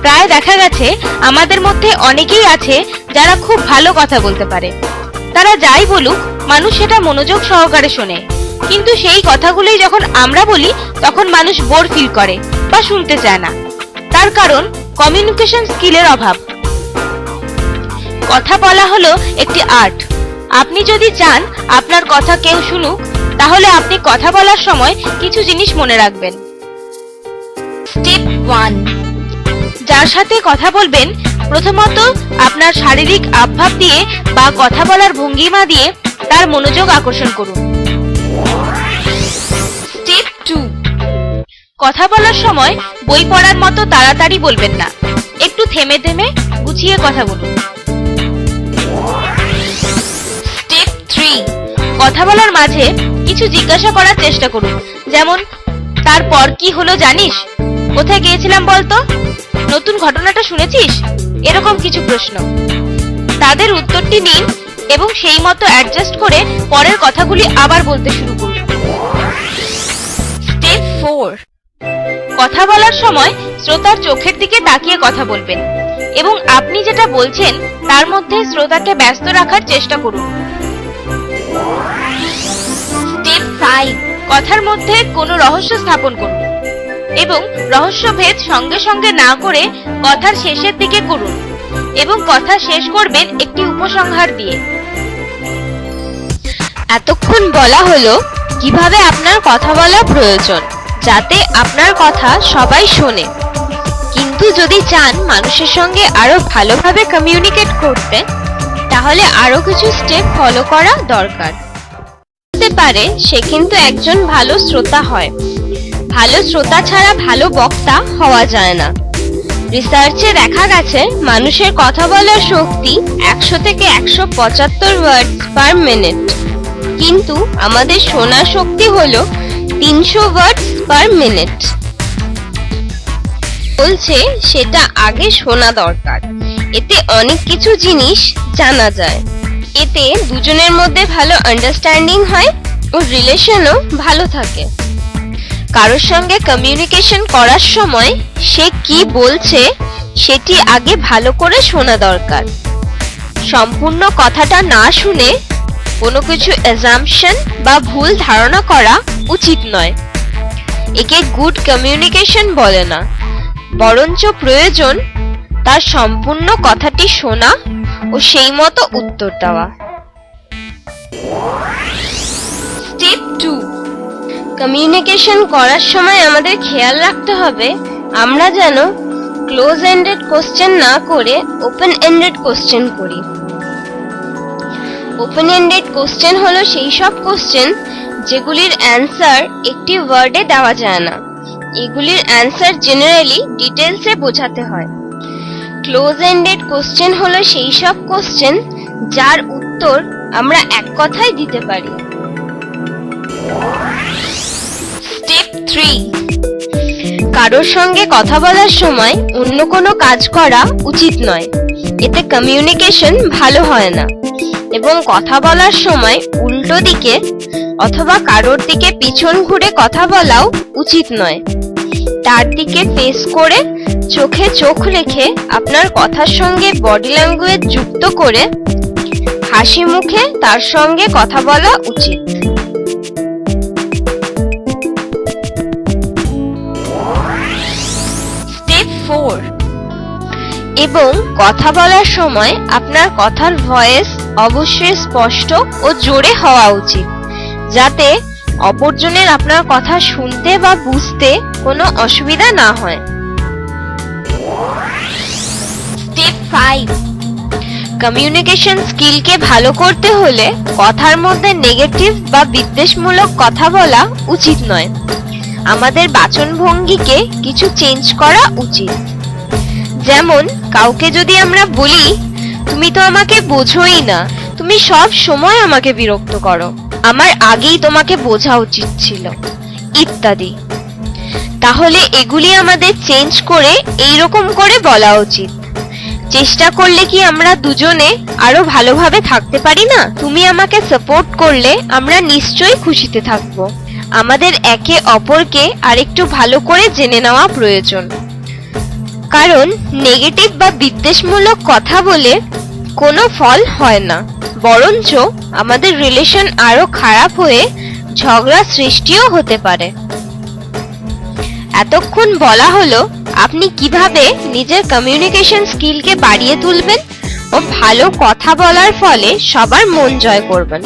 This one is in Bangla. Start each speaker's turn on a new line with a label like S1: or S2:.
S1: প্রায় দেখা গেছে আমাদের মধ্যে অনেকেই আছে যারা খুব ভালো কথা বলতে পারে। তারা যাই বলুক, মানুষ সেটা মনোযোগ সহকারে শোনে। কিন্তু সেই কথাগুলোই যখন আমরা বলি, তখন মানুষ বোর ফিল করে বা শুনতে চায় না। তার কারণ কমিউনিকেশন স্কিলের অভাব। কথা বলা হলো একটি আর্ট আপনি যদি চান আপনার কথা কেউ শুনুক, তাহলে আপনি কথা বলার সময় কিছু জিনিস মনে রাখবেন। স্টেপ ওয়ান যার সাথে কথা বলবেন, প্রথমত আপনার শারীরিক আবভাব দিয়ে বা কথা বলার ভঙ্গিমা দিয়ে তার মনোযোগ আকর্ষণ করুন। স্টেপ টু কথা বলার সময় বই পড়ার মতো তাড়াতাড়ি বলবেন না। একটু থেমে থেমে গুছিয়ে কথা বলুন। স্টেপ থ্রি কথা বলার মাঝে কিছু জিজ্ঞাসা করার চেষ্টা করুন। যেমন, তারপর কি হলো জানিস? কোথায় গিয়েছিলাম বলতো? ঘটনাটা শুনেছিস? এরকম কিছু প্রশ্ন। তাদের উত্তরটি নিন এবং সেই মতো অ্যাডজাস্ট করে পরের কথাগুলি আবার বলতে শুরু করুন। স্টেপ ফোর কথা বলার সময় শ্রোতার চোখের দিকে তাকিয়ে কথা বলবেন এবং আপনি যেটা বলছেন তার মধ্যে শ্রোতাকে ব্যস্ত রাখার চেষ্টা করুন। স্টেপ ফাইভ কথার মধ্যে কোনো রহস্য স্থাপন করুন। এবং রহস্যভেদ সঙ্গে সঙ্গে না করে কথার শেষের দিকে করুন এবং কথা শেষ করবেন একটি উপসংহার দিয়ে। এতক্ষণ বলা হলো কীভাবে আপনার কথা বলা প্রয়োজন, যাতে আপনার কথা সবাই শোনে। কিন্তু যদি চান মানুষের সঙ্গে আরও ভালোভাবে কমিউনিকেট করতে, তাহলে আরও কিছু স্টেপ ফলো করা দরকার। পারে সে কিন্তু একজন ভালো শ্রোতা হয়। ভালো শ্রোতা ছাড়া ভালো বক্তা হওয়া যায় না। রিসার্চে দেখা গেছে, মানুষের কথা বলার শক্তি একশো থেকে একশো পঁচাত্তর ওয়ার্ডস পার মিনিট কিন্তু আমাদের শোনার শক্তি হল তিনশো ওয়ার্ডস পার মিনিট বলছে, সেটা আগে শোনা দরকার। এতে অনেক কিছু জিনিস জানা যায়। এতে দুজনের মধ্যে ভালো আন্ডারস্ট্যান্ডিং হয় ও রিলেশনও ভালো থাকে। কারোর সঙ্গে কমিউনিকেশন করার সময় সে কি বলছে সেটি আগে ভালো করে শোনা দরকার। সম্পূর্ণ কথাটা না শুনে কোনো কিছু অ্যাজাম্পশন বা ভুল ধারণা করা উচিত নয়। একে গুড কমিউনিকেশন বলে না, বরঞ্চ প্রয়োজন তার সম্পূর্ণ কথাটি শোনা ও সেই মতো উত্তর দেওয়া। স্টেপ টু কমিউনিকেশন করার সময় আমাদের খেয়াল রাখতে হবে, আমরা যেন ক্লোজ এন্ডেড কোশ্চেন না করে ওপেন এন্ডেড কোশ্চেন করি। ওপেন এন্ডেড কোশ্চেন হলো সেই সব কোশ্চেন যেগুলির অ্যান্সার একটি ওয়ার্ডে দেওয়া যায় না। এগুলির অ্যান্সার জেনারেলি ডিটেলসে বোঝাতে হয়। ক্লোজ এন্ডেড কোশ্চেন হলো সেই সব কোশ্চেন যার উত্তর আমরা এক কথায় দিতে পারি। স্টেপ থ্রি কারোর সঙ্গে কথা বলার সময় অন্য কোনো কাজ করা উচিত নয়। এতে কমিউনিকেশন ভালো হয় না। এবং কথা বলার সময় উল্টো দিকে অথবা কারোর দিকে পিছন ঘুরে কথা বলাও উচিত নয়। তার দিকে ফেস করে চোখে চোখ রেখে আপনার কথার সঙ্গে বডি ল্যাঙ্গুয়েজ যুক্ত করে হাসি মুখে তার সঙ্গে কথা বলা উচিত। এবং কথা বলার সময় আপনার কথার ভয়েস অবশ্যই স্পষ্ট ও জোরে হওয়া উচিত, যাতে অপরজনের আপনার কথা শুনতে বা বুঝতে কোনো অসুবিধা না হয়। স্টেপ ফাইভ কমিউনিকেশন স্কিলকে ভালো করতে হলে কথার মধ্যে নেগেটিভ বা বিদ্বেষমূলক কথা বলা উচিত নয়। আমাদের বাচনভঙ্গিকে কিছু চেঞ্জ করা উচিত। যেমন কাউকে যদি আমরা বলি, তুমি তো আমাকে বোঝোই না, তুমি সব সময় আমাকে বিরক্ত করো। আমার আগেই তোমাকে বোঝা উচিত ছিল। ইত্যাদি। তাহলে এগুলি আমাদের চেঞ্জ করে এইরকম করে বলা উচিত। চেষ্টা করলে কি আমরা দুজনে আরও ভালোভাবে থাকতে পারি না? তুমি আমাকে সাপোর্ট করলে আমরা নিশ্চয়ই খুশিতে থাকব। আমাদের একে অপরকে আরেকটু ভালো করে জেনে নেওয়া প্রয়োজন। কারণ নেগেটিভ বা বিদ্বেষমূলক কথা বলে কোনো ফল হয় না। বরঞ্চ আমাদের রিলেশন আরও খারাপ হয়ে ঝগড়া সৃষ্টিও হতে পারে। এতক্ষণ বলা হলো, আপনি কীভাবে নিজের কমিউনিকেশন স্কিলকে বাড়িয়ে তুলবেন ও ভালো কথা বলার ফলে সবার মন জয় করবেন।